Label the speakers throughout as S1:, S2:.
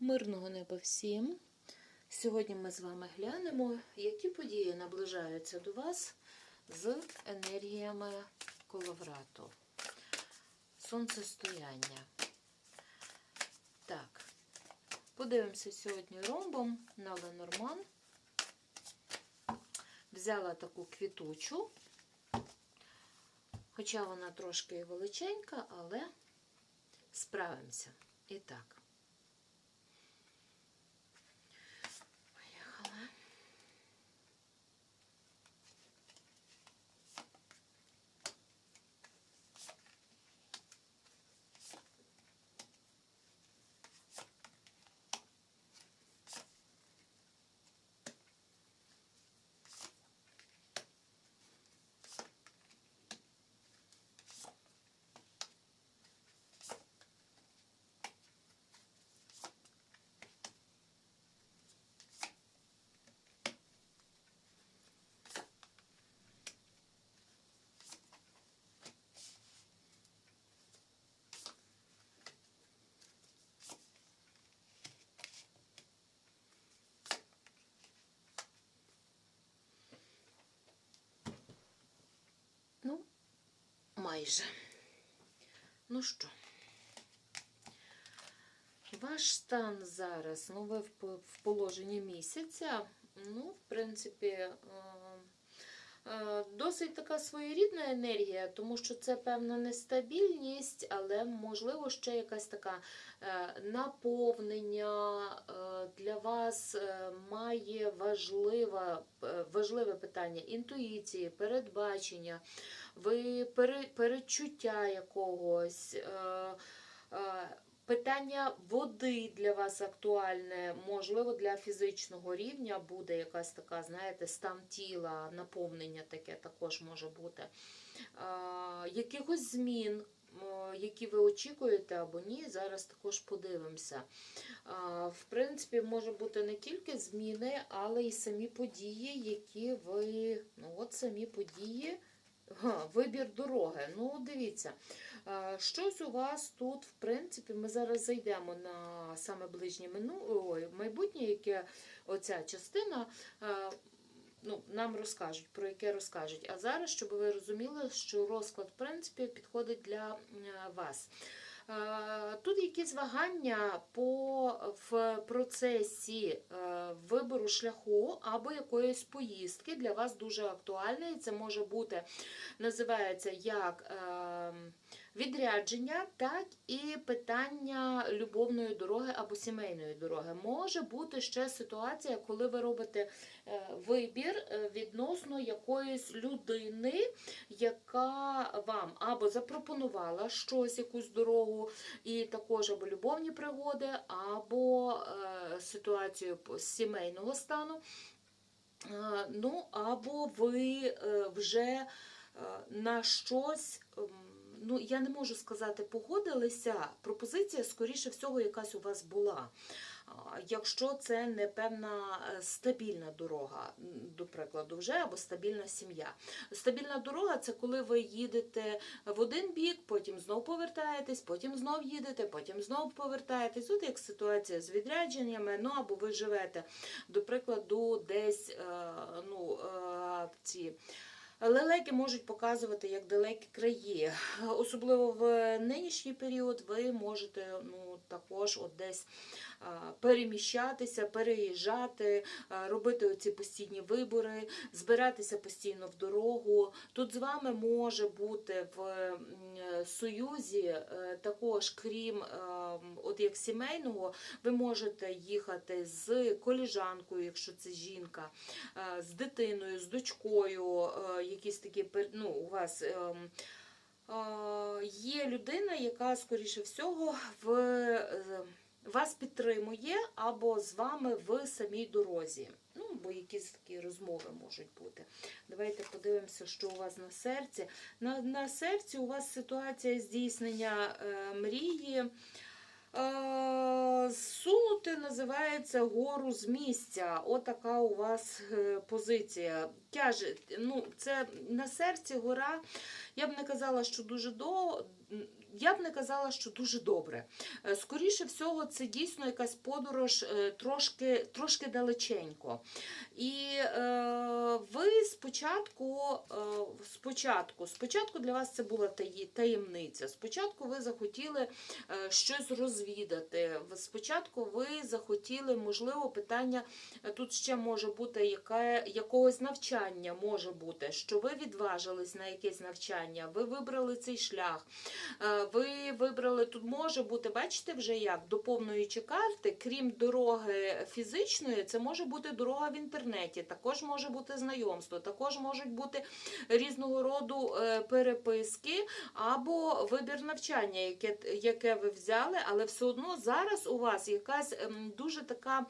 S1: Мирного неба всім! Сьогодні ми з вами глянемо, які події наближаються до вас з енергіями коловрату. Сонцестояння. Так, подивимося сьогодні ромбом на Ленорман. Взяла таку квітучу, хоча вона трошки величенька, але справимося. І так. Поїхали. Ну, майже. Ну що, ваш стан зараз, ну, ви в положенні місяця, ну, в принципі, е, досить така своєрідна енергія, тому що це певна нестабільність, але, можливо, ще якась така е, наповнення е, для вас е, має важливе, е, важливе питання інтуїції, передбачення ви пере- перечуття якогось. Питання води для вас актуальне, можливо, для фізичного рівня буде якась така, знаєте, стан тіла, наповнення таке також може бути. Якихось змін, які ви очікуєте або ні, зараз також подивимося. В принципі, може бути не тільки зміни, але й самі події, які ви, ну от самі події. Вибір дороги. Ну, дивіться, щось у вас тут, в принципі, ми зараз зайдемо на саме ближнє мину, ой, майбутнє, яке оця частина ну, нам розкажуть, про яке розкажуть. А зараз, щоб ви розуміли, що розклад, в принципі, підходить для вас. Тут якісь вагання по в процесі е, вибору шляху або якоїсь поїздки для вас дуже актуальне. Це може бути, називається як е, відрядження, так і питання любовної дороги або сімейної дороги. Може бути ще ситуація, коли ви робите е, вибір е, відносно якоїсь людини, яка вам або запропонувала щось, якусь дорогу, і також або любовні пригоди, або е, ситуацію сімейного стану. Ну, або ви вже на щось, ну я не можу сказати, погодилися. Пропозиція, скоріше всього, якась у вас була. Якщо це не певна е, стабільна дорога, до прикладу, вже або стабільна сім'я. Стабільна дорога це коли ви їдете в один бік, потім знов повертаєтесь, потім знов їдете, потім знов повертаєтесь. От як ситуація з відрядженнями, ну або ви живете, до прикладу, десь е, ну, е, ці. Лелеки можуть показувати як далекі краї. Особливо в нинішній період ви можете ну, також от десь переміщатися, переїжджати, робити оці постійні вибори, збиратися постійно в дорогу. Тут з вами може бути в союзі е, також, крім е, от як сімейного, ви можете їхати з коліжанкою, якщо це жінка, е, з дитиною, з дочкою, е, якісь такі ну, у вас. е, Є людина, яка, скоріше всього, в, е, вас підтримує або з вами в самій дорозі. Ну, бо якісь такі розмови можуть бути. Давайте подивимося, що у вас на серці. На, на серці у вас ситуація здійснення е, мрії. Е, Сунути називається гору з місця. Отака у вас е, позиція. Тяже, ну, це на серці гора. Я б не казала, що дуже до, я б не казала, що дуже добре. Е, Скоріше всього, це дійсно якась подорож е, трошки, трошки далеченько. І е, ви спочатку, е, спочатку, спочатку для вас це була таємниця. Спочатку ви захотіли е, щось розвідати. Спочатку ви захотіли, можливо, питання тут ще може бути яке, якогось навчання, може бути, що ви відважились на якесь навчання, ви вибрали цей шлях. Е, Ви вибрали тут може бути, бачите, вже як доповнюючи карти, крім дороги фізичної, це може бути дорога в інтернеті, також може бути знайомство, також можуть бути різного роду е, переписки або вибір навчання, яке, яке ви взяли, але все одно зараз у вас якась дуже така.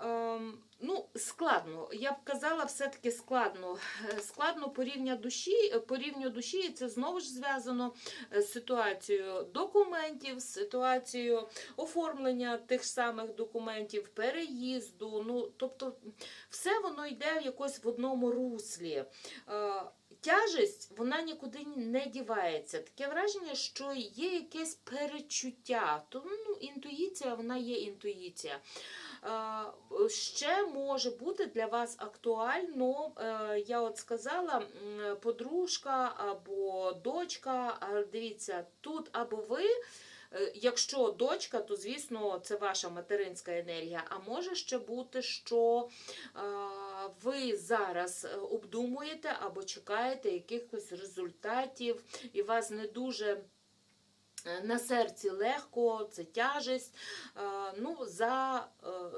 S1: Ем, Ну, складно. Я б казала, все-таки складно. Е, Складно по душі, по рівню душі, і це знову ж зв'язано е, з ситуацією документів, з ситуацією оформлення тих самих документів, переїзду. Ну, тобто, все воно йде якось в одному руслі. Тяжесть вона нікуди не дівається. Таке враження, що є якесь перечуття. То ну, інтуїція, вона є інтуїція. Ще може бути для вас актуально, е, я от сказала, подружка або дочка. Дивіться, тут або ви. Е, Якщо дочка, то звісно це ваша материнська енергія. А може ще бути, що е, ви зараз е, обдумуєте або чекаєте якихось результатів, і вас не дуже. На серці легко, це тяжесть. Ну, за,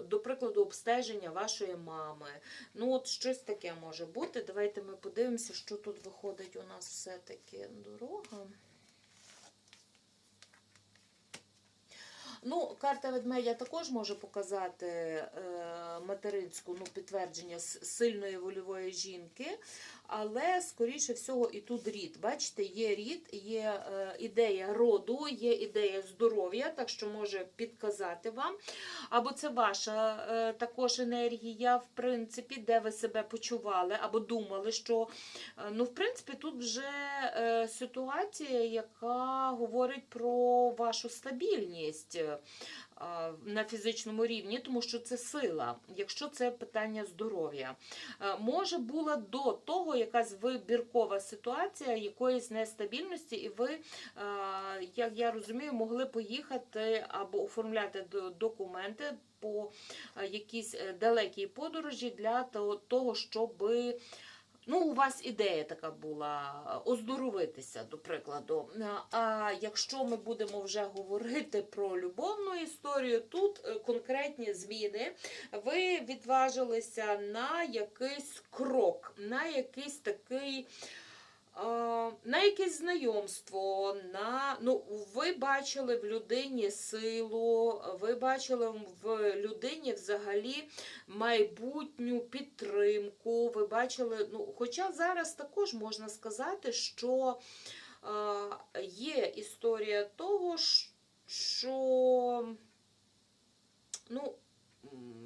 S1: до прикладу, обстеження вашої мами. Ну, от щось таке може бути. Давайте ми подивимося, що тут виходить у нас все-таки дорога. Ну, карта ведмедя також може показати е, материнську ну, підтвердження сильної вольової жінки, але, скоріше всього, і тут рід. Бачите, є рід, є е, ідея роду, є ідея здоров'я, так що може підказати вам. Або це ваша е, також енергія, в принципі, де ви себе почували, або думали, що е, ну, в принципі, тут вже е, ситуація, яка говорить про вашу стабільність на фізичному рівні, тому що це сила, якщо це питання здоров'я. Е, Може була до того якась вибіркова ситуація якоїсь нестабільності, і ви, е, як я розумію, могли поїхати або оформляти документи по е, якійсь е, далекій подорожі для того, щоби. Ну, у вас ідея така була е, оздоровитися, до прикладу. Е, А якщо ми будемо вже говорити про любовну історію, тут е, конкретні зміни. Ви відважилися на якийсь крок, на якийсь такий. Е, На якесь знайомство, на ну ви бачили в людині силу, ви бачили в людині взагалі майбутню підтримку. Ви бачили, ну, хоча зараз також можна сказати, що е, є історія того, що ну,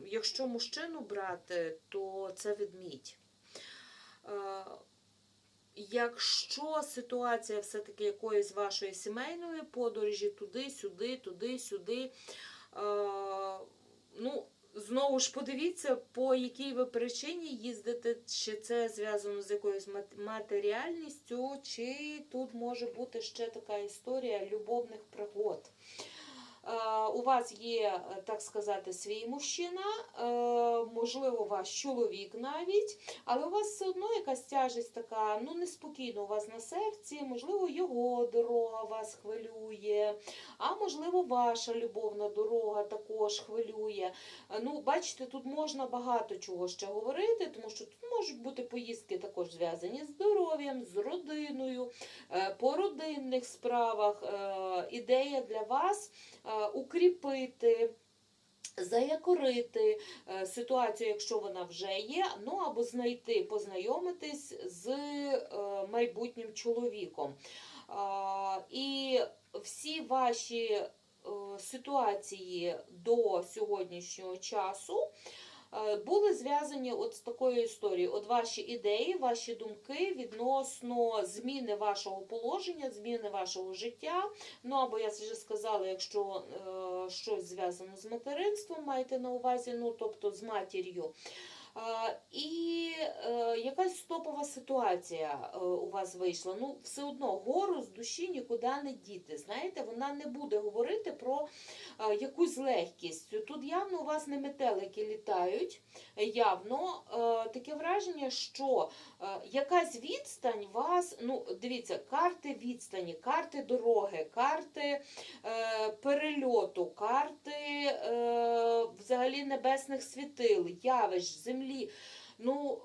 S1: якщо мужчину брати, то це ведмідь. Якщо ситуація все-таки якоїсь вашої сімейної подорожі, туди-сюди, туди-сюди, е, ну, знову ж подивіться, по якій ви причині їздите, чи це зв'язано з якоюсь матеріальністю, чи тут може бути ще така історія любовних пригод. Е, У вас є, е, так сказати, свій мужчина, е, можливо, ваш чоловік навіть, але у вас все одно якась тяжесть така, ну неспокійно у вас на серці, можливо, його дорога вас хвилює, а можливо, ваша любовна дорога також хвилює. Ну, бачите, тут можна багато чого ще говорити, тому що тут можуть бути поїздки також зв'язані з здоров'ям, з родиною, е, по родинних справах. Е, Ідея для вас е, укріпити. Заякорити ситуацію, якщо вона вже є, ну або знайти, познайомитись з майбутнім чоловіком. І всі ваші е, ситуації до сьогоднішнього часу е, були зв'язані от з такою історією. От ваші ідеї, ваші думки відносно зміни вашого положення, зміни вашого життя. Ну або я вже сказала, якщо е, щось зв'язано з материнством, маєте на увазі, ну тобто з матір'ю. І е, якась стопова ситуація е, у вас вийшла. Ну, все одно гору з душі нікуди не діти. Знаєте, вона не буде говорити про е, якусь легкість. Тут явно у вас не метелики літають. Явно таке враження, що якась відстань вас, ну, дивіться, карти відстані, карти дороги, карти перельоту, карти взагалі небесних світил, явищ, землі. Ну,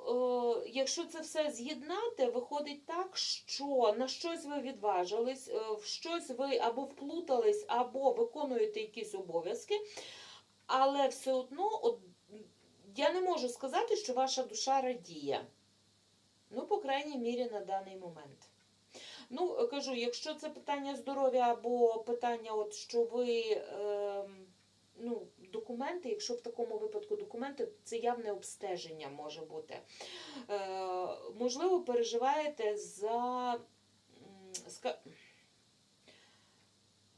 S1: е, якщо це все з'єднати, виходить так, що на щось ви відважились, е, в щось ви або вплутались, або виконуєте якісь обов'язки, але все одно, от, я не можу сказати, що ваша душа радіє. Ну, по крайній мірі, на даний момент. Ну, е, кажу, якщо це питання здоров'я або питання, от, що ви. Е, ну, документи, якщо в такому випадку документи, це явне обстеження може бути. Е, можливо, переживаєте за.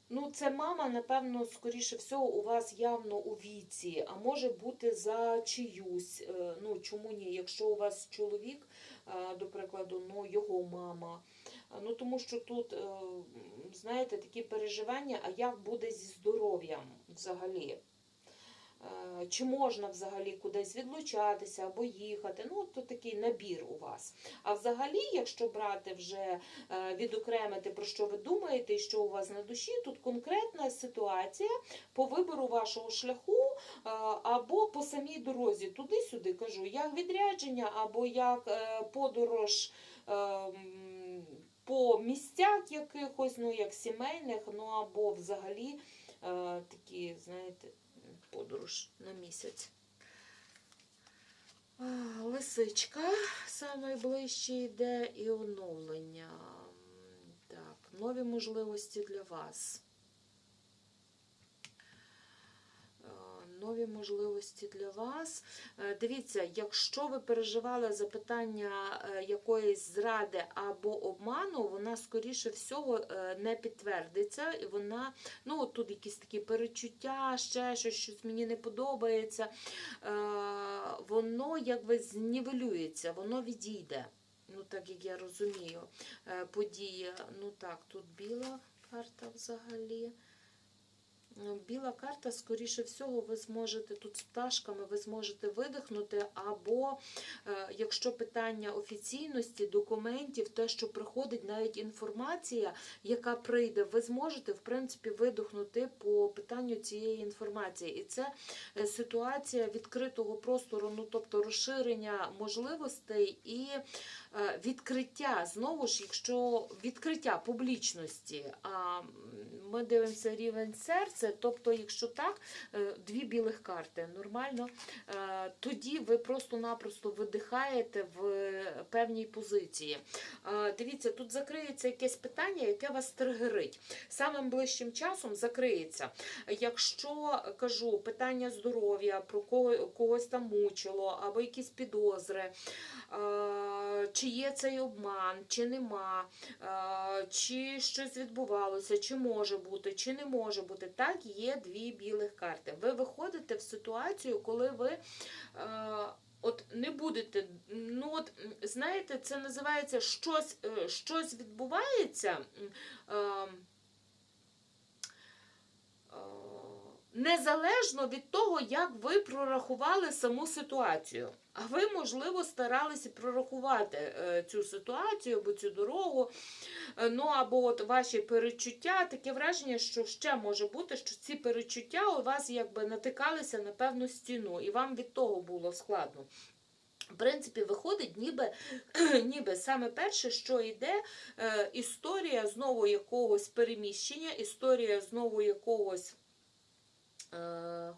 S1: Ну, це мама, напевно, скоріше всього, у вас явно у віці, а може бути за чиюсь. Е, Ну, чому ні? Якщо у вас чоловік, е, до прикладу, ну, його мама. Ну, тому що тут, знаєте, такі переживання, а як буде зі здоров'ям взагалі? Е, Чи можна взагалі кудись відлучатися або їхати? Ну, то такий набір у вас. А взагалі, якщо брати вже е, відокремити, про що ви думаєте і що у вас на душі, тут конкретна ситуація по вибору вашого шляху е, або по самій дорозі, туди-сюди кажу, як відрядження, або як подорож. По місцях якихось, ну як сімейних, ну або взагалі е, такі, знаєте, подорож на місяць. Лисичка найближче йде і оновлення. Так, нові можливості для вас. Е, Нові можливості для вас. Е, Дивіться, якщо ви переживали за питання е, якоїсь зради або обману, вона скоріше всього е, не підтвердиться. І вона, ну тут якісь такі перечуття, ще щось, щось мені не подобається. Воно якби знівелюється, воно відійде. Ну, так як я розумію, подія. Ну так, тут біла карта взагалі. Біла карта, скоріше всього, ви зможете тут з пташками, ви зможете видихнути, або е, якщо питання офіційності, документів, те, що приходить, навіть інформація, яка прийде, ви зможете, в принципі, видихнути по питанню цієї інформації. І це е, ситуація відкритого простору, ну тобто розширення можливостей і е, відкриття, знову ж, якщо відкриття публічності, ми дивимося рівень серця, тобто, якщо так, е, дві білих карти нормально, е, тоді ви просто-напросто видихаєте в певній позиції. Е, Дивіться, тут закриється якесь питання, яке вас тригерить. Самим ближчим часом закриється. Якщо кажу питання здоров'я, про кого, когось там мучило, або якісь підозри, чи є цей обман, чи нема, чи щось відбувалося, чи може бути, чи не може бути. Так, є дві білих карти. Ви виходите в ситуацію, коли ви. е, От не будете, ну от знаєте, це називається щось, е, відбувається. е, е, Незалежно від того, як ви прорахували саму ситуацію. А ви, можливо, старалися прорахувати е, цю ситуацію або цю дорогу. Е, Ну або от ваші перечуття, таке враження, що ще може бути, що ці перечуття у вас якби натикалися на певну стіну, і вам від того було складно. В принципі, виходить, ніби, ніби саме перше, що йде, е, історія знову якогось переміщення, історія знову якогось. Е, е,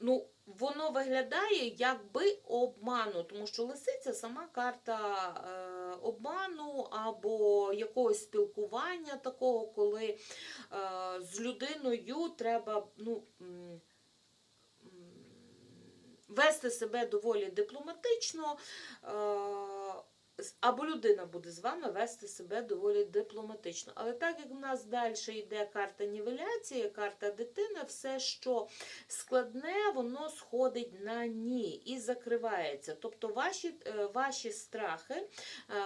S1: ну, воно виглядає якби обману, тому що лисиця сама карта е, обману або якогось спілкування такого, коли е, з людиною треба, ну. вести себе доволі дипломатично. Або людина буде з вами вести себе доволі дипломатично. Але так як в нас далі йде карта нівеляції, карта дитини, все, що складне, воно сходить на ні і закривається. Тобто ваші, е, ваші страхи, е,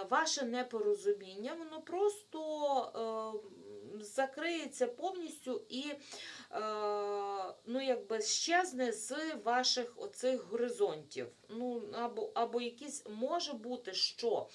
S1: ваше непорозуміння, воно просто е, закриється повністю і е, ну, якби щезне з ваших оцих горизонтів. Ну, або, або якісь може бути, що.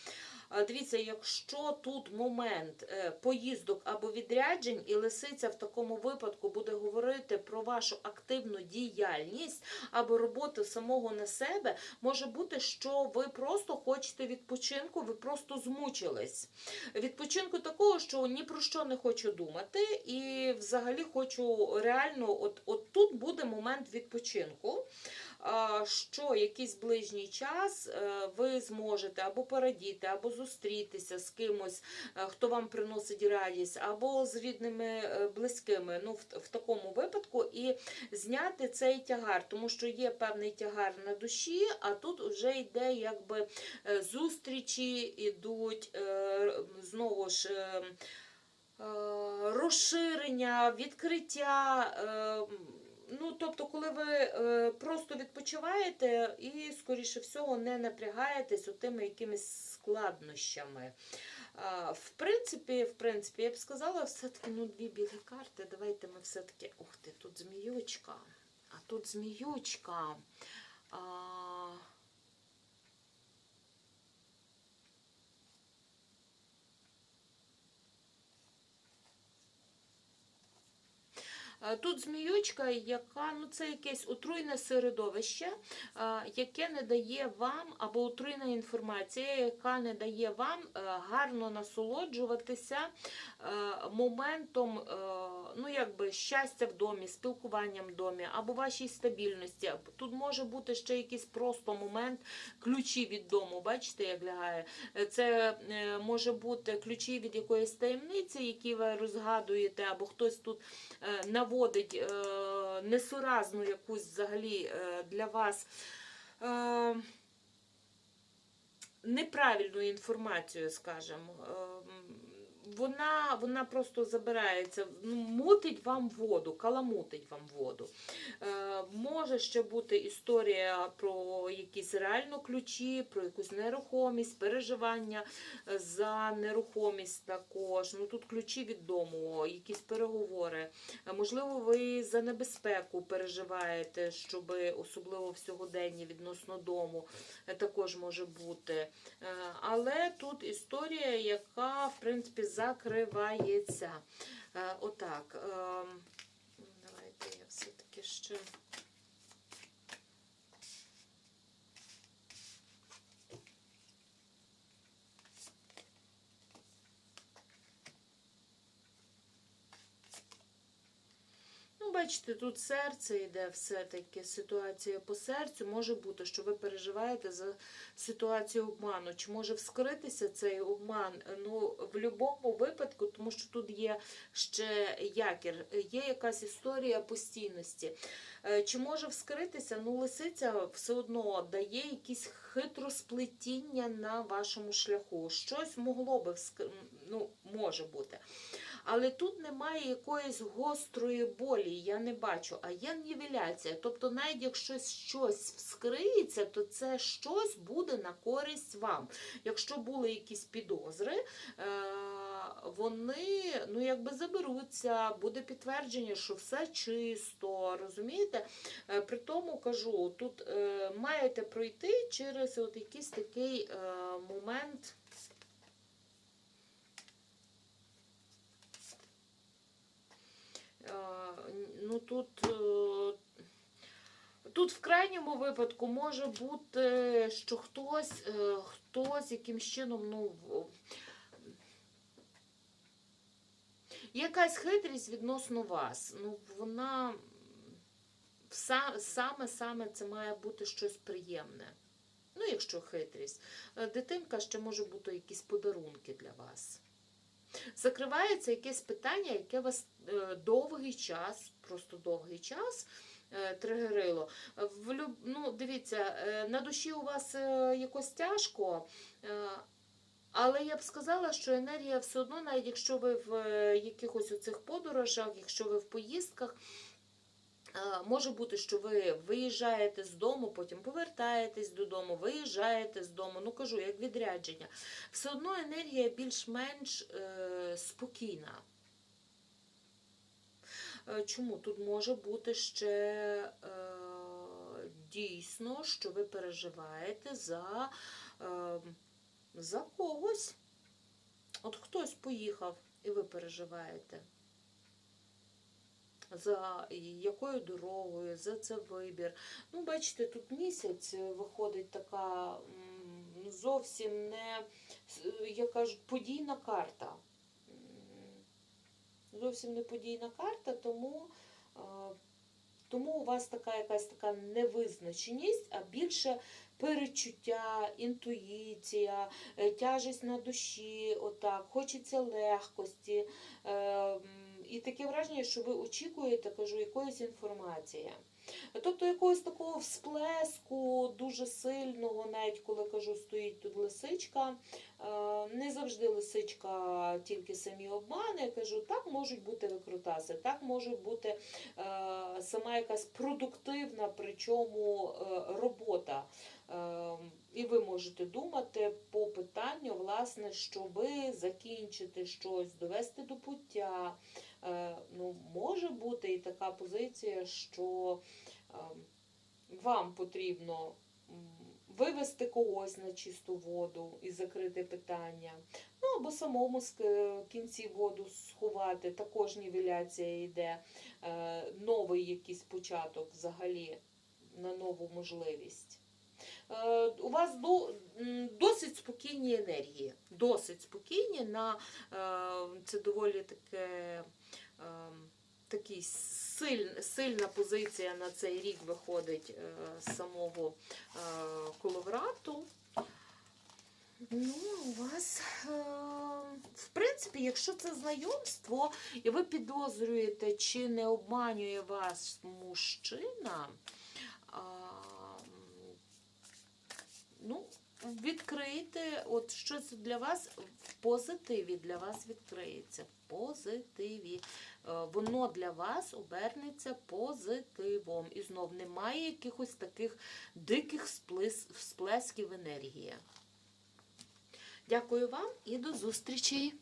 S1: Дивіться, якщо тут момент е, поїздок або відряджень, і лисиця в такому випадку буде говорити про вашу активну діяльність або роботу самого на себе, може бути, що ви просто хочете відпочинку, ви просто змучились. Відпочинку такого, що ні про що не хочу думати, і взагалі хочу реально, от, от тут буде момент відпочинку. Що якийсь ближній час е, ви зможете або порадіти, або зустрітися з кимось, е, хто вам приносить радість, або з рідними е, близькими. Ну, в, такому випадку і зняти цей тягар, тому що є певний тягар на душі, а тут вже йде якби зустрічі, ідуть знову ж. Розширення, відкриття. Ну, тобто, коли ви е, просто відпочиваєте і, скоріше всього, не напрягаєтесь тими якимись складнощами. Е, в принципі, в принципі, я б сказала, все-таки ну, дві білі карти. Давайте ми все-таки. Ух ти, тут зміючка. А тут зміючка. А... Тут зміючка, яка ну це якесь отруйне середовище, е, яке не дає вам, або отруйна інформація, яка не дає вам е, гарно насолоджуватися е, моментом е, ну, якби, щастя в домі, спілкуванням в домі, або вашій стабільності. Тут може бути ще якийсь просто момент ключі від дому. Бачите, як лягає? Е, Це е, може бути ключі від якоїсь таємниці, які ви розгадуєте, або хтось тут е, наводить е, несуразну якусь взагалі е, для вас. Е, Неправильну інформацію, скажімо. Вона, вона просто забирається, ну, мутить вам воду, каламутить вам воду. Е, може ще бути історія про якісь реально ключі, про якусь нерухомість, переживання за нерухомість також. Ну тут ключі від дому, якісь переговори. Е, Можливо, ви за небезпеку переживаєте, щоб особливо в сьогоденні відносно дому е, також може бути. Е, Але тут історія, яка в принципі закривається. Е, Отак. ем, Давайте я все-таки ще. Бачите, тут серце йде все-таки ситуація по серцю. Може бути, що ви переживаєте за ситуацію обману. Чи може вскритися цей обман? Ну, в будь-якому випадку, тому що тут є ще якір, є якась історія постійності. Е, Чи може вскритися? Ну, лисиця все одно дає якісь хитросплетіння на вашому шляху. Щось могло би вскр... ну, може бути. Але тут немає якоїсь гострої болі, я не бачу, а є нівеляція. Тобто, навіть якщо щось вскриється, то це щось буде на користь вам. Якщо були якісь підозри, е, вони ну, якби заберуться, буде підтвердження, що все чисто, розумієте? Е, При тому кажу, тут е, маєте пройти через от якийсь такий момент. Е, Ну тут, е, тут в крайньому випадку може бути, що хтось, е, хтось якимсь чином, ну, якась хитрість відносно вас. Ну, вона саме саме це має бути щось приємне. Ну, якщо хитрість. Е, Дитинка ще може бути якісь подарунки для вас. Закривається якесь питання, яке вас е, довгий час, просто довгий час, е, тригерило. В ну, дивіться, е, на душі у вас якось тяжко. Але я б сказала, що енергія все одно, навіть якщо ви в якихось якихось оцих подорожах, якщо ви в поїздках, може бути, що ви виїжджаєте з дому, потім повертаєтесь додому, виїжджаєте з дому. Ну кажу, як відрядження. Все одно енергія більш-менш е, спокійна. Е, Чому? Тут може бути ще е, дійсно, що ви переживаєте за, е, за когось. От хтось поїхав, і ви переживаєте. За якою дорогою, за це вибір. Ну, бачите, тут місяць е, виходить така зовсім не, с- як кажуть, подійна карта. Зовсім не подійна карта, тому, е, тому у вас така якась така невизначеність, а більше перечуття, інтуїція, е, тяжесть на душі, отак, хочеться легкості. І таке враження, що ви очікуєте, кажу, якоїсь інформації. Тобто якогось такого всплеску дуже сильного, навіть коли кажу, стоїть тут лисичка. Е, Не завжди лисичка тільки самі обмани. Я кажу, так можуть бути викрутаси, так може бути е, сама якась продуктивна, причому е, робота. І ви можете думати по питанню, власне, що ви закінчите щось, довести до пуття. Ну, може бути і така позиція, що е, вам потрібно вивести когось на чисту воду і закрити питання. Ну, або самому з кінці воду сховати, також нівеляція йде, е, новий якийсь початок взагалі на нову можливість. Е, У вас до, досить спокійні енергії. Досить спокійні на е, це доволі таке. е, Такий силь, сильна позиція на цей рік виходить е, з самого е, коловрату. Ну, у вас, е, в принципі, якщо це знайомство, і ви підозрюєте, чи не обманює вас мужчина, ну, відкрийте, от щось для вас в позитиві для вас відкриється. В позитиві. Е, Воно для вас обернеться позитивом. І знов немає якихось таких диких сплес- всплесків енергії. Дякую вам і до зустрічі!